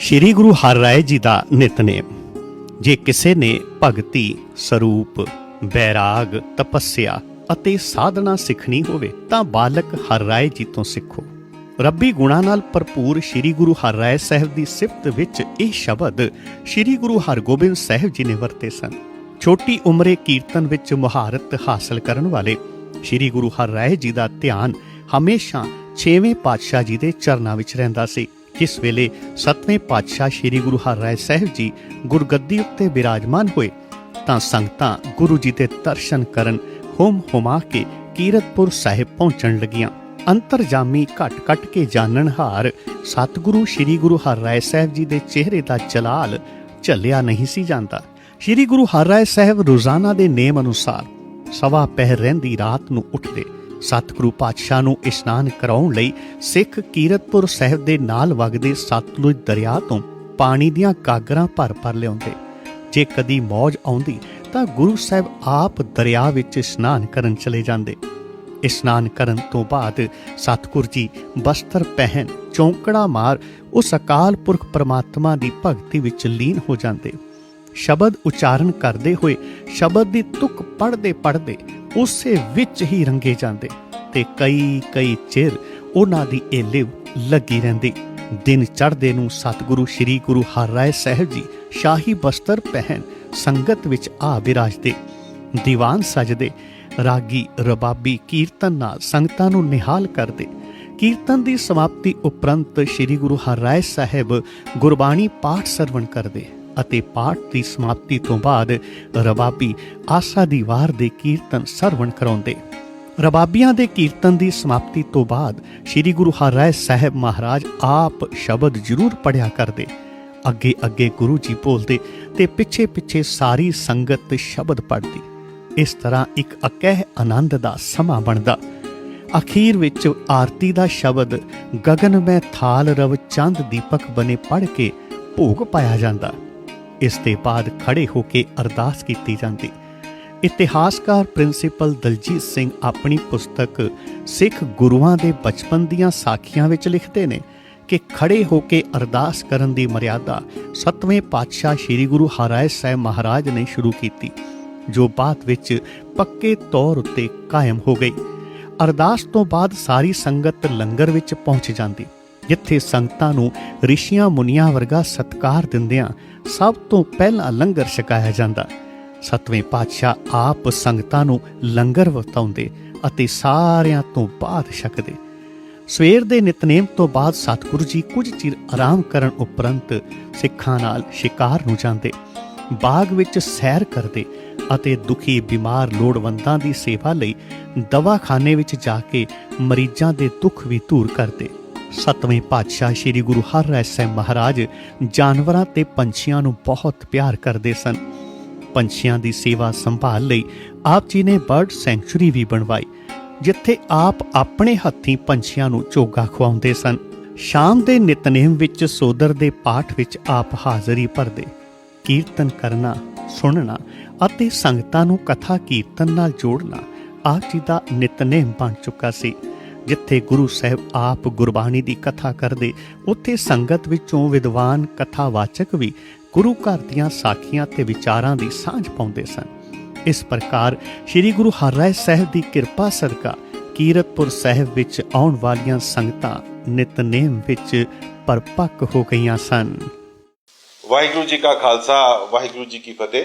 ਸ੍ਰੀ ਗੁਰੂ ਹਰਿਰਾਏ ਜੀ ਦਾ ਨਿਤਨੇਮ। ਜੇ ਕਿਸੇ ਨੇ ਭਗਤੀ, ਸਰੂਪ ਬੈਰਾਗ ਤਪੱਸਿਆ ਅਤੇ ਸਾਧਨਾ ਸਿੱਖਣੀ ਹੋਵੇ, ਤਾਂ ਬਾਲਕ ਹਰਿਰਾਏ ਜੀ ਤੋਂ ਸਿੱਖੋ। ਰੱਬੀ ਗੁਣਾ ਨਾਲ ਭਰਪੂਰ ਸ੍ਰੀ ਗੁਰੂ ਹਰਿਰਾਏ ਸਾਹਿਬ ਦੀ ਸਿਫਤ ਵਿੱਚ ਇਹ ਸ਼ਬਦ ਸ੍ਰੀ ਗੁਰੂ ਹਰਗੋਬਿੰਦ ਸਾਹਿਬ ਜੀ ਨੇ ਵਰਤੇ ਸਨ। ਛੋਟੀ ਉਮਰੇ ਕੀਰਤਨ ਵਿੱਚ ਮਹਾਰਤ ਹਾਸਲ ਕਰਨ ਵਾਲੇ ਸ੍ਰੀ ਗੁਰੂ ਹਰਿਰਾਏ ਜੀ ਦਾ ਧਿਆਨ ਹਮੇਸ਼ਾ 6ਵੇਂ ਪਾਤਸ਼ਾਹ ਜੀ ਦੇ ਚਰਨਾਂ ਵਿੱਚ ਰਹਿੰਦਾ ਸੀ। ਜਿਸ ਵੇਲੇ 7ਵੇਂ ਪਾਤਸ਼ਾਹ ਸ੍ਰੀ ਗੁਰੂ ਹਰਿਰਾਏ ਸਾਹਿਬ ਜੀ ਗੁਰਗੱਦੀ ਉੱਤੇ ਬਿਰਾਜਮਾਨ ਹੋਏ, ਤਾਂ ਸੰਗਤਾਂ ਗੁਰੂ ਜੀ ਦੇ ਦਰਸ਼ਨ ਕਰਨ ਹੋਮ ਹੁਮਾ ਕੇ ਕੀਰਤਪੁਰ ਸਾਹਿਬ ਪਹੁੰਚਣ ਲੱਗੀਆਂ। ਅੰਤਰਜਾਮੀ ਘਟ-ਘਟ ਕੇ ਜਾਣਨਹਾਰ ਸਤਿਗੁਰੂ ਸ੍ਰੀ ਗੁਰੂ ਹਰਿਰਾਏ ਸਾਹਿਬ ਜੀ ਦੇ ਚਿਹਰੇ ਦਾ ਜਲਾਲ ਝੱਲਿਆ ਨਹੀਂ ਸੀ ਜਾਂਦਾ। ਸ੍ਰੀ ਗੁਰੂ ਹਰਿਰਾਏ ਸਾਹਿਬ ਰੋਜ਼ਾਨਾ ਦੇ ਨੇਮ ਅਨੁਸਾਰ ਸਵਾ ਪਹਿਰ ਰਹਿੰਦੀ ਰਾਤ ਨੂੰ ਉੱਠਦੇ ਸਤਿਗੁਰੂ ਪਾਤਸ਼ਾਹ ਨੂੰ ਇਸ਼ਨਾਨ ਕਰਾਉਣ ਲਈ ਸਿੱਖ ਕੀਰਤਪੁਰ ਸਾਹਿਬ ਦੇ ਨਾਲ ਵਗਦੇ ਸਤਲੁਜ ਦਰਿਆ ਤੋਂ ਪਾਣੀ ਦੀਆਂ ਗਾਗਰਾਂ ਭਰ-ਭਰ ਲਿਆਉਂਦੇ। ਜੇ ਕਦੀ ਮੌਜ ਆਉਂਦੀ ਤਾਂ ਗੁਰੂ ਸਾਹਿਬ ਆਪ ਦਰਿਆ ਵਿੱਚ ਇਸ਼ਨਾਨ ਕਰਨ ਚਲੇ ਜਾਂਦੇ। ਇਸ਼ਨਾਨ ਕਰਨ ਤੋਂ ਬਾਅਦ ਸਤਿਗੁਰ ਜੀ ਬਸਤਰ ਪਹਿਨ, ਚੌਂਕੜਾ ਮਾਰ, ਉਸ ਅਕਾਲ ਪੁਰਖ ਪਰਮਾਤਮਾ ਦੀ ਭਗਤੀ ਵਿੱਚ ਲੀਨ ਹੋ ਜਾਂਦੇ। ਸ਼ਬਦ ਉਚਾਰਨ ਕਰਦੇ ਹੋਏ ਸ਼ਬਦ ਦੀ ਤੁਕ ਪੜ੍ਹਦੇ ਪੜ੍ਹਦੇ ਉਸੇ ਵਿੱਚ ਹੀ ਰੰਗੇ ਜਾਂਦੇ ਤੇ ਕਈ ਕਈ ਚਿਰ ਉਹਨਾਂ ਦੀ ਇਹ ਲਿਵ ਲੱਗੀ ਰਹਿੰਦੀ। ਦਿਨ ਚੜ੍ਹਦੇ ਨੂੰ ਸਤਿਗੁਰੂ ਸ੍ਰੀ ਗੁਰੂ ਹਰਿਰਾਏ ਸਾਹਿਬ ਜੀ ਸ਼ਾਹੀ ਬਸਤਰ ਪਹਿਨ ਸੰਗਤ ਵਿੱਚ ਆ ਬਿਰਾਜਦੇ ਦੀਵਾਨ ਸਜਦੇ, ਰਾਗੀ, ਰਬਾਬੀ ਕੀਰਤਨ ਨਾਲ ਸੰਗਤਾਂ ਨੂੰ ਨਿਹਾਲ ਕਰਦੇ। ਕੀਰਤਨ ਦੀ ਸਮਾਪਤੀ ਉਪਰੰਤ ਸ੍ਰੀ ਗੁਰੂ ਹਰਿਰਾਏ ਸਾਹਿਬ ਗੁਰਬਾਣੀ ਪਾਠ ਸਰਵਣ ਕਰਦੇ। ਅਤੇ ਪਾਠ ਦੀ ਸਮਾਪਤੀ ਤੋਂ ਬਾਅਦ ਰਬਾਬੀ ਆਸਾ ਦੀ ਵਾਰ ਦੇ ਕੀਰਤਨ ਸਰਵਣ ਕਰਾਉਂਦੇ। ਰਬਾਬੀਆਂ ਦੇ ਕੀਰਤਨ ਦੀ ਸਮਾਪਤੀ ਤੋਂ ਬਾਅਦ ਸ੍ਰੀ ਗੁਰੂ ਹਰਿਰਾਏ ਸਾਹਿਬ ਮਹਾਰਾਜ ਆਪ ਸ਼ਬਦ ਜ਼ਰੂਰ ਪੜਿਆ ਕਰਦੇ। ਅੱਗੇ ਅੱਗੇ ਗੁਰੂ ਜੀ ਬੋਲਦੇ ਤੇ ਪਿੱਛੇ ਪਿੱਛੇ ਸਾਰੀ ਸੰਗਤ ਸ਼ਬਦ ਪੜਦੀ ਇਸ ਤਰ੍ਹਾਂ ਇੱਕ ਅਕਹਿ ਆਨੰਦ ਦਾ ਸਮਾਂ ਬਣਦਾ। ਅਖੀਰ ਵਿੱਚ ਆਰਤੀ ਦਾ ਸ਼ਬਦ ਗगन ਮੈਂ ਥਾਲ ਰਵ ਚੰਦ ਦੀਪਕ ਬਨੇ ਪੜ ਕੇ ਭੋਗ ਪਾਇਆ ਜਾਂਦਾ। ਇਸ ਦੇ ਬਾਅਦ ਖੜੇ ਹੋ ਕੇ ਅਰਦਾਸ ਕੀਤੀ ਜਾਂਦੀ। ਇਤਿਹਾਸਕਾਰ ਪ੍ਰਿੰਸੀਪਲ ਦਲਜੀਤ ਸਿੰਘ ਆਪਣੀ ਪੁਸਤਕ ਸਿੱਖ ਗੁਰੂਆਂ ਦੇ ਬਚਪਨ ਦੀਆਂ ਸਾਖੀਆਂ ਵਿੱਚ ਲਿਖਦੇ ਨੇ ਕਿ ਖੜੇ ਹੋ ਕੇ ਅਰਦਾਸ ਕਰਨ ਦੀ ਮਰਿਆਦਾ ਸਤਵੇਂ ਪਾਤਸ਼ਾਹ ਸ੍ਰੀ ਗੁਰੂ ਹਰਿਰਾਏ ਸਾਹਿਬ ਮਹਾਰਾਜ ਨੇ ਸ਼ੁਰੂ ਕੀਤੀ, ਜੋ ਬਾਅਦ ਵਿੱਚ ਪੱਕੇ ਤੌਰ ਉੱਤੇ ਕਾਇਮ ਹੋ ਗਈ। ਅਰਦਾਸ ਤੋਂ ਬਾਅਦ ਸਾਰੀ ਸੰਗਤ ਲੰਗਰ ਵਿੱਚ ਪਹੁੰਚ ਜਾਂਦੀ। ਜਿੱਥੇ ਸੰਗਤਾਂ ਨੂੰ ਰਿਸ਼ੀਆਂ ਮੁਨੀਆਂ ਵਰਗਾ ਸਤਕਾਰ ਦਿੰਦਿਆਂ ਸਭ ਤੋਂ ਪਹਿਲਾਂ ਲੰਗਰ ਛਕਾਇਆ ਜਾਂਦਾ। ਸਤਵੇਂ ਪਾਤਸ਼ਾਹ ਆਪ ਸੰਗਤਾਂ ਨੂੰ ਲੰਗਰ ਵਰਤਾਉਂਦੇ ਅਤੇ ਸਾਰਿਆਂ ਤੋਂ ਬਾਅਦ ਛਕਦੇ। ਸਵੇਰ ਦੇ ਨਿਤਨੇਮ ਤੋਂ ਬਾਅਦ ਸਤਿਗੁਰੂ ਜੀ ਕੁਝ ਚਿਰ ਆਰਾਮ ਕਰਨ ਉਪਰੰਤ ਸਿੱਖਾਂ ਨਾਲ ਸ਼ਿਕਾਰ ਨੂੰ ਜਾਂਦੇ। ਬਾਗ ਵਿੱਚ ਸੈਰ ਕਰਦੇ ਅਤੇ ਦੁਖੀ ਬਿਮਾਰ ਲੋੜਵੰਦਾਂ ਦੀ ਸੇਵਾ ਲਈ ਦਵਾਖਾਨੇ ਵਿੱਚ ਜਾ ਕੇ ਮਰੀਜ਼ਾਂ ਦੇ ਦੁੱਖ ਵੀ ਦੂਰ ਕਰਦੇ। ਸਤਵੇਂ ਪਾਤਸ਼ਾਹ ਸ੍ਰੀ ਗੁਰੂ ਹਰਿਰਾਏ ਸਾਹਿਬ ਮਹਾਰਾਜ ਜਾਨਵਰਾਂ ਤੇ ਪੰਛੀਆਂ ਨੂੰ ਬਹੁਤ ਪਿਆਰ ਕਰਦੇ ਸਨ। ਪੰਛੀਆਂ ਦੀ ਸੇਵਾ ਸੰਭਾਲ ਲਈ ਆਪ ਜੀ ਨੇ ਬਰਡ ਸੈਂਚੁਰੀ ਵੀ ਬਣਵਾਈ, ਜਿੱਥੇ ਆਪ ਆਪਣੇ ਹੱਥੀਂ ਪੰਛੀਆਂ ਨੂੰ ਚੋਗਾ ਖਵਾਉਂਦੇ ਸਨ। ਸ਼ਾਮ ਦੇ ਨਿਤਨੇਮ ਵਿੱਚ ਸੋਦਰ ਦੇ ਪਾਠ ਵਿੱਚ ਆਪ ਹਾਜ਼ਰੀ ਭਰਦੇ, ਕੀਰਤਨ ਕਰਨਾ, ਸੁਣਨਾ ਅਤੇ ਸੰਗਤਾਂ ਨੂੰ ਕਥਾ ਕੀਰਤਨ ਨਾਲ ਜੋੜਨਾ ਆਪ ਜੀ ਦਾ ਨਿਤਨੇਮ ਬਣ ਚੁੱਕਾ ਸੀ। ਜਿੱਥੇ ਗੁਰੂ ਸਾਹਿਬ ਆਪ ਗੁਰਬਾਣੀ ਦੀ ਕਥਾ ਕਰਦੇ, ਉੱਥੇ ਸੰਗਤ ਵਿੱਚੋਂ ਵਿਦਵਾਨ ਕਥਾਵਾਚਕ ਵੀ ਗੁਰੂ ਘਰ ਦੀਆਂ ਸਾਖੀਆਂ ਤੇ ਵਿਚਾਰਾਂ ਦੀ ਸਾਂਝ ਪਾਉਂਦੇ ਸਨ। ਇਸ ਪ੍ਰਕਾਰ ਸ੍ਰੀ ਗੁਰੂ ਹਰਿਰਾਏ ਸਾਹਿਬ ਦੀ ਕਿਰਪਾ ਸਦਕਾ ਕੀਰਤਪੁਰ ਸਾਹਿਬ ਵਿੱਚ ਆਉਣ ਵਾਲੀਆਂ ਸੰਗਤਾਂ ਨਿਤਨੇਮ ਵਿੱਚ ਪਰਪੱਕ ਹੋ ਗਈਆਂ ਸਨ। ਵਾਹਿਗੁਰੂ ਜੀ ਕਾ ਖਾਲਸਾ, ਵਾਹਿਗੁਰੂ ਜੀ ਕੀ ਫਤਿਹ।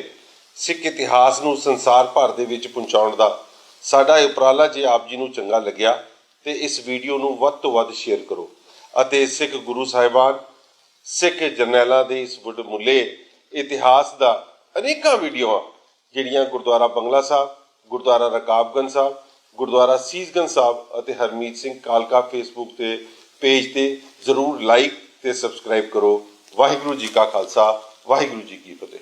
ਸਿੱਖ ਇਤਿਹਾਸ ਨੂੰ ਸੰਸਾਰ ਭਰ ਦੇ ਵਿੱਚ ਪਹੁੰਚਾਉਣ ਦਾ ਸਾਡਾ ਇਹ ਉਪਰਾਲਾ ਜੇ ਆਪ ਜੀ ਨੂੰ ਚੰਗਾ ਲੱਗਿਆ ਤੇ ਇਸ ਵੀਡੀਓ ਨੂੰ ਵੱਧ ਤੋਂ ਵੱਧ ਸ਼ੇਅਰ ਕਰੋ ਅਤੇ ਸਿੱਖ ਗੁਰੂ ਸਾਹਿਬਾਨ, ਸਿੱਖ ਜਰਨੈਲਾਂ ਦੇ ਇਸ ਮੁੱਲੇ ਇਤਿਹਾਸ ਦਾ ਅਨੇਕਾਂ ਵੀਡੀਓਆਂ, ਜਿਹੜੀਆਂ ਗੁਰਦੁਆਰਾ ਬੰਗਲਾ ਸਾਹਿਬ, ਗੁਰਦੁਆਰਾ ਰਕਾਬਗੰਜ ਸਾਹਿਬ, ਗੁਰਦੁਆਰਾ ਸੀਸਗੰਜ ਸਾਹਿਬ ਅਤੇ ਹਰਮੀਤ ਸਿੰਘ ਕਾਲਕਾ ਫੇਸਬੁੱਕ ਤੇ ਪੇਜ ਤੇ ਜ਼ਰੂਰ ਲਾਈਕ ਤੇ ਸਬਸਕ੍ਰਾਈਬ ਕਰੋ। ਵਾਹਿਗੁਰੂ ਜੀ ਕਾ ਖਾਲਸਾ, ਵਾਹਿਗੁਰੂ ਜੀ ਕੀ ਫਤਿਹ।